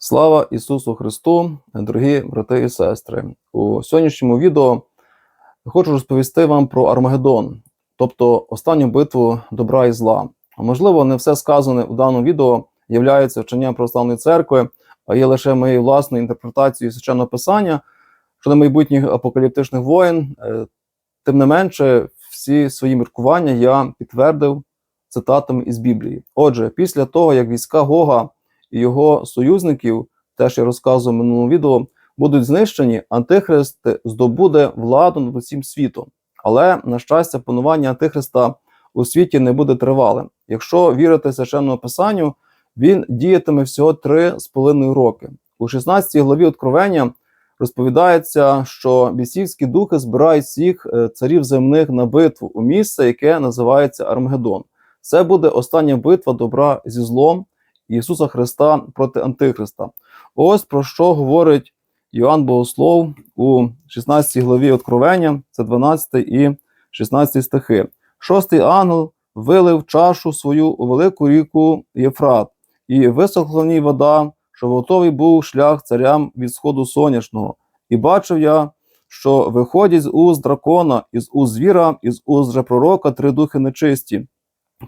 Слава Ісусу Христу, дорогі брати і сестри! У сьогоднішньому відео хочу розповісти вам про Армагеддон, тобто останню битву добра і зла. Можливо, не все сказане у даному відео є вченням православної церкви, а є лише моєю власною інтерпретацією священного писання щодо майбутніх апокаліптичних воєн. Е, Тим не менше, всі свої міркування я підтвердив цитатами із Біблії. Отже, після того, як війська Гога і його союзників, теж я розказував минулому відео, будуть знищені, Антихрист здобуде владу над усім світом. Але, на щастя, панування Антихриста у світі не буде тривалим. Якщо вірити священному писанню, він діятиме всього три з половиною роки. У 16 главі Откровення розповідається, що бісівські духи збирають всіх е, царів земних на битву у місце, яке називається Армагеддон. Це буде остання битва добра зі злом Ісуса Христа проти Антихриста. Ось про що говорить Йоанн Богослов у 16 главі Откровення, це 12 і 16 стихи. Шостий ангел вилив чашу свою у велику ріку Єфрат, і висохла в ній вода, що готовий був шлях царям від сходу сонячного. І бачив я, що виходять з уст дракона, із уст звіра, із уст же пророка три духи нечисті,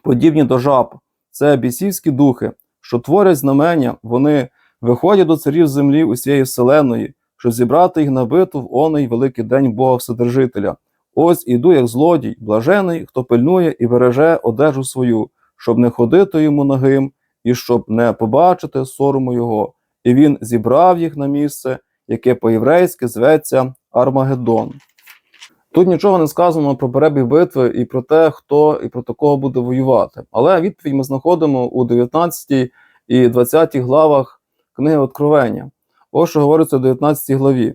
подібні до жаб. Це бісівські духи, що творять знамення, вони виходять до царів землі усієї вселеної, щоб зібрати їх на битву в оний великий день Бога Вседержителя. Ось іду, як злодій, блажений, хто пильнує і береже одежу свою, щоб не ходити йому нагим, і щоб не побачити сорому його. І він зібрав їх на місце, яке по-єврейськи зветься Армагеддон. Тут нічого не сказано про перебіг битви і про те, хто і проти кого буде воювати. Але відповідь ми знаходимо у 19 і 20 главах книги Откровення. Ось що говориться у 19 главі.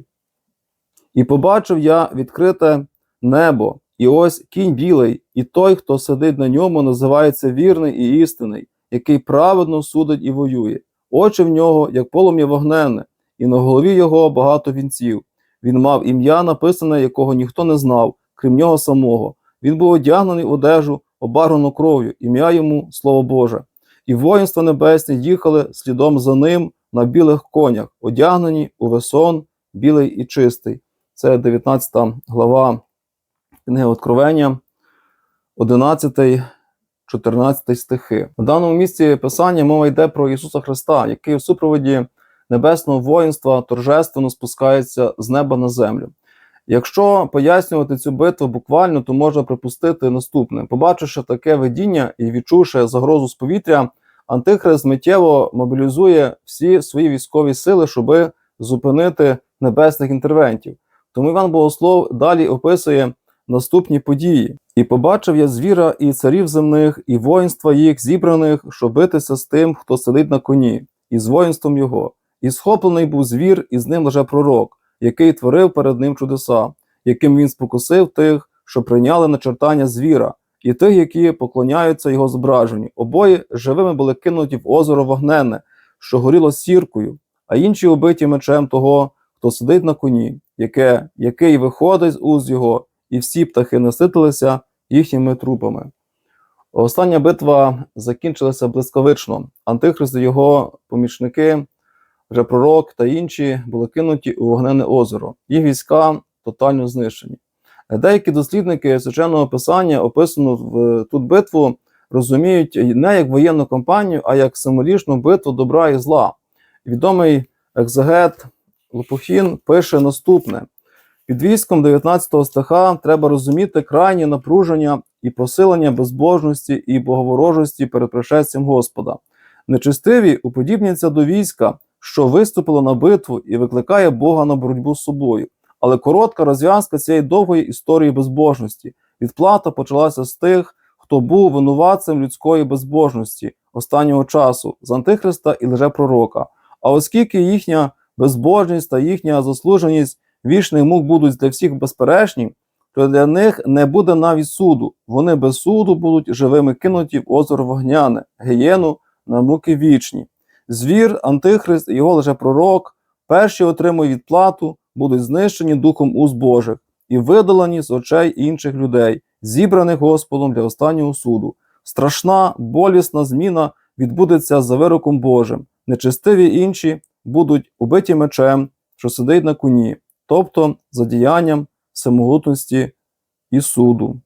І побачив я відкрите небо, і ось кінь білий, і той, хто сидить на ньому, називається вірний і істинний, який праведно судить і воює. Очі в нього, як полум'я вогненне, і на голові його багато вінців. Він мав ім'я, написане, якого ніхто не знав, крім нього самого. Він був одягнений в одежу, обарвану кров'ю, ім'я йому Слово Боже. І воїнства небесні їхали слідом за ним на білих конях, одягнені у весон, білий і чистий. Це 19 глава книги Откровення, 11, 14 стихи. В даному місці писання мова йде про Ісуса Христа, який в супроводі небесного воїнства торжественно спускається з неба на землю. Якщо пояснювати цю битву буквально, то можна припустити наступне: побачивши таке видіння і відчувши загрозу з повітря, Антихрист миттєво мобілізує всі свої військові сили, щоб зупинити небесних інтервентів. Тому Іван Богослов далі описує наступні події: і побачив я звіра і царів земних, і воїнства їх зібраних, щоб битися з тим, хто сидить на коні, і з воїнством його. І схоплений був звір, і з ним лже пророк, який творив перед ним чудеса, яким він спокусив тих, що прийняли начертання звіра, і тих, які поклоняються його зображенню. Обоє живими були кинуті в озеро вогненне, що горіло сіркою, а інші убиті мечем того, хто сидить на коні, яке, який виходить з уз його, і всі птахи наситилися їхніми трупами. Остання битва закінчилася блискавично. Антихрист і його помічники пророк та інші були кинуті у вогнене озеро. Їх війська тотально знищені. Деякі дослідники священного писання, описану в тут битву, розуміють не як воєнну кампанію, а як символічну битву добра і зла. Відомий екзегет Лопухін пише наступне: під військом 19 стиха треба розуміти крайнє напруження і посилення безбожності і боговорожості перед пришестям Господа. Нечистиві уподібняться до війська, що виступило на битву і викликає Бога на боротьбу з собою. Але коротка розв'язка цієї довгої історії безбожності. Відплата почалася з тих, хто був винуватцем людської безбожності останнього часу з Антихриста і лжепророка. А оскільки їхня безбожність та їхня заслуженість вічних мук будуть для всіх безперечні, то для них не буде навіть суду. Вони без суду будуть живими кинуті в озеро вогняне, гієну на муки вічні. Звір, антихрист і його лише пророк, перші отримують відплату, будуть знищені духом уз Божих і видалені з очей інших людей, зібраних Господом для останнього суду. Страшна, болісна зміна відбудеться за вироком Божим. Нечестиві інші будуть убиті мечем, що сидить на коні, тобто за діянням всемогутності і суду.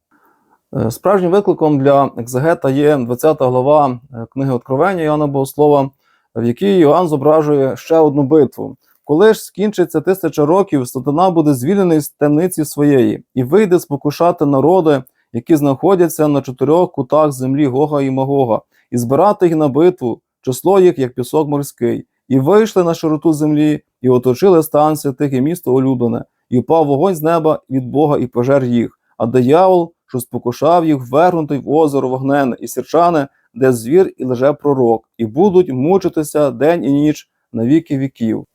Е, Справжнім викликом для екзегета є 20 глава е, книги Откровення Іоанна Богослова, в якій Іоанн зображує ще одну битву. Коли ж скінчиться тисяча років, сатана буде звільнений з темниці своєї і вийде спокушати народи, які знаходяться на чотирьох кутах землі Гога і Магога, і збирати їх на битву, число їх, як пісок морський, і вийшли на широту землі, і оточили стан святих і місто улюблене, і впав вогонь з неба від Бога і пожер їх. А диявол, що спокушав їх, вергнутий в озеро вогнене і сірчане, де звір і лже пророк, і будуть мучитися день і ніч на віки віків.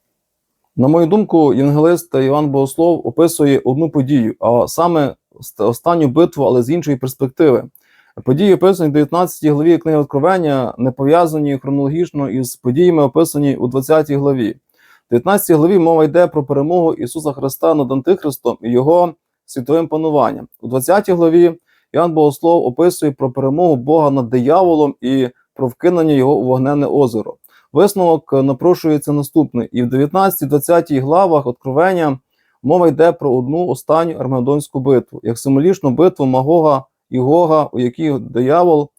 На мою думку, євангелист Іван Богослов описує одну подію, а саме останню битву, але з іншої перспективи. Події, описані в 19 главі книги Откровення, не пов'язані хронологічно із подіями, описані у 20 главі. В 19 главі мова йде про перемогу Ісуса Христа над Антихристом і Його світовим пануванням. У 20 главі Іоанн Богослов описує про перемогу Бога над дияволом і про вкинення його у вогненне озеро. Висновок е, напрошується наступний. І в 19-20 главах Откровення мова йде про одну останню армагеддонську битву, як символічну битву Магога і Гога, у якій диявол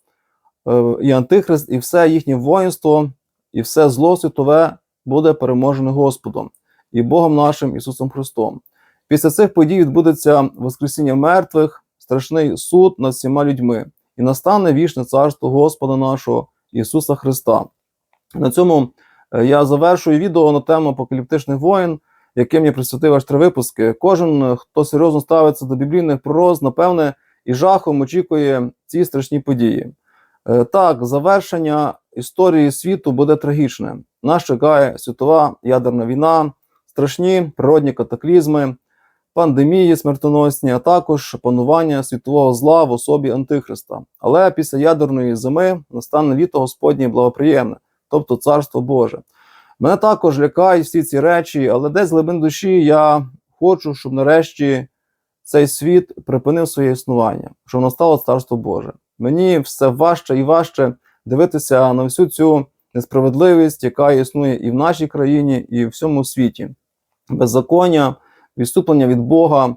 е, і Антихрист, і все їхнє воїнство, і все зло світове буде переможене Господом і Богом нашим Ісусом Христом. Після цих подій відбудеться Воскресіння мертвих, страшний суд над всіма людьми, і настане вічне царство Господа нашого Ісуса Христа. На цьому е, я завершую відео на тему апокаліптичних воїн, яким я присвятив аж три випуски. Кожен, е, хто серйозно ставиться до біблійних пророз, напевне, і жахом очікує ці страшні події. Е, Так, завершення історії світу буде трагічне. Нас чекає світова ядерна війна, страшні природні катаклізми, пандемії смертоносні, а також панування світового зла в особі Антихриста. Але після ядерної зими настане літо Господнє благоприємне, тобто Царство Боже. Мене також лякають всі ці речі, але десь глибин душі я хочу, щоб нарешті цей світ припинив своє існування, щоб настало Царство Боже. Мені все важче і важче дивитися на всю цю несправедливість, яка існує і в нашій країні, і в всьому світі. Беззаконня, відступлення від Бога,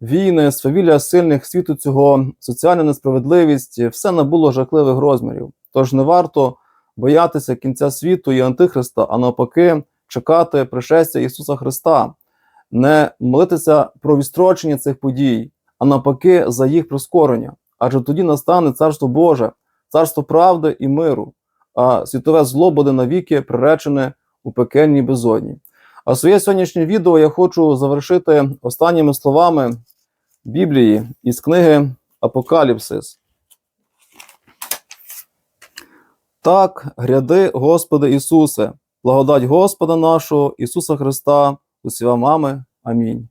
війни, свавілля сильних світу цього, соціальна несправедливість все набуло жахливих розмірів. Тож не варто боятися кінця світу і Антихриста, а навпаки, чекати пришестя Ісуса Христа, не молитися про відстрочення цих подій, а навпаки, за їх прискорення. Адже тоді настане Царство Боже, царство правди і миру, а світове зло буде навіки приречене у пекельній безодні. А своє сьогоднішнє відео я хочу завершити останніми словами Біблії із книги Апокаліпсис. Так, гряди, Господи Ісусе, благодать Господа нашого Ісуса Христа, усіма мами. Амінь.